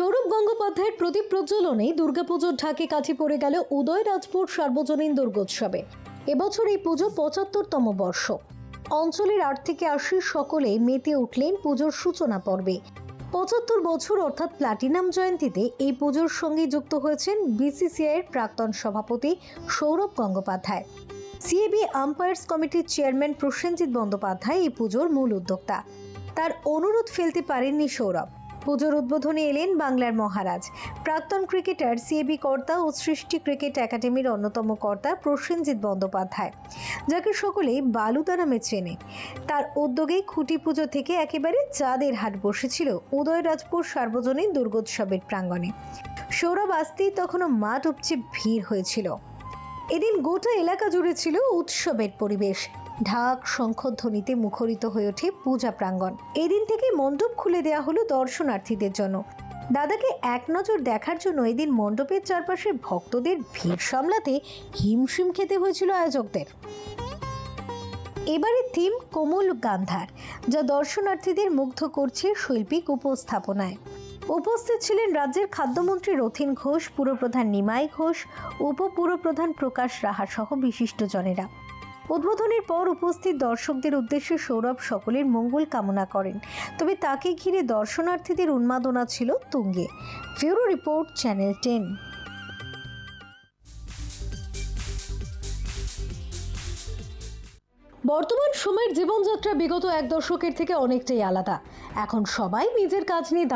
সৌরভ গঙ্গোপাধ্যায়ের প্রদীপ প্রজ্বলনে দুর্গাপুজোর ঢাকে কাঠি পড়ে গেল উদয় উদয়রাজপুর সার্বজনীন দুর্গোৎসবে। এবছর এই পুজো পঁচাত্তরতম বর্ষ। অঞ্চলের আট থেকে আশি সকলে মেতে উঠলেন পুজোর সূচনা পর্বে। পঁচাত্তর বছর অর্থাৎ প্লাটিনাম জয়ন্তীতে এই পুজোর সঙ্গে যুক্ত হয়েছেন বিসিসিআইয়ের প্রাক্তন সভাপতি সৌরভ গঙ্গোপাধ্যায়। সিএবি আম্পায়ার্স কমিটির চেয়ারম্যান প্রসেনজিৎ বন্দ্যোপাধ্যায় এই পুজোর মূল উদ্যোক্তা। তার অনুরোধ ফেলতে পারেননি সৌরভ। পুজোর উদ্বোধনে এলেন বাংলার মহারাজ। প্রাক্তন ক্রিকেটার সিএবি কর্তা ও সৃষ্টি ক্রিকেট একাডেমির অন্যতম কর্তা প্রসেনজিৎ বন্দ্যোপাধ্যায়, যাকে সকলেই বালুদা নামে চেনে। তার উদ্যোগে খুঁটি পুজো থেকে একেবারে চাঁদের হাট বসেছিল উদয়রাজপুর সার্বজনীন দুর্গোৎসবের প্রাঙ্গণে। সৌরভ আসতেই তখনও মাঠ উপচে ভিড় হয়েছিল। এদিন গোটা এলাকা জুড়ে ছিল উৎসবের পরিবেশ। ঢাক শঙ্খধ্বনিতে মুখরিত হয়ে ওঠে পূজা প্রাঙ্গণ। এদিন থেকে মণ্ডপ খুলে দেওয়া হলো দর্শনার্থীদের জন্য। দাদাকে এক নজর দেখার জন্য এদিন মণ্ডপের চারপাশে ভক্তদের ভিড় সামলাতে হিমশিম খেতে হয়েছিল আয়োজকদের। এবারে থিম কোমল গান্ধার, যা দর্শনার্থীদের মুগ্ধ করছে শৈল্পিক উপস্থাপনায়। উপস্থিত ছিলেন রাজ্যের খাদ্যমন্ত্রী রথিন ঘোষ, পুরপ্রধান নিমাই ঘোষ, উপপুরপ্রধান প্রকাশ রাহা সহ বিশিষ্টজনেরা উদ্বোধনের পর উপস্থিত দর্শকদের উদ্দেশ্যে সৌরভ সকলের মঙ্গল কামনা করেন। তবে তাকে ঘিরে দর্শনার্থীদের উন্মাদনা ছিল তুঙ্গে। Bureau report, channel ten. বর্তমান সময়ের জীবনযাত্রা বিগত এক দশকের থেকে অনেকটাই আলাদা। এখন সবাই নিজের কাজ নিয়ে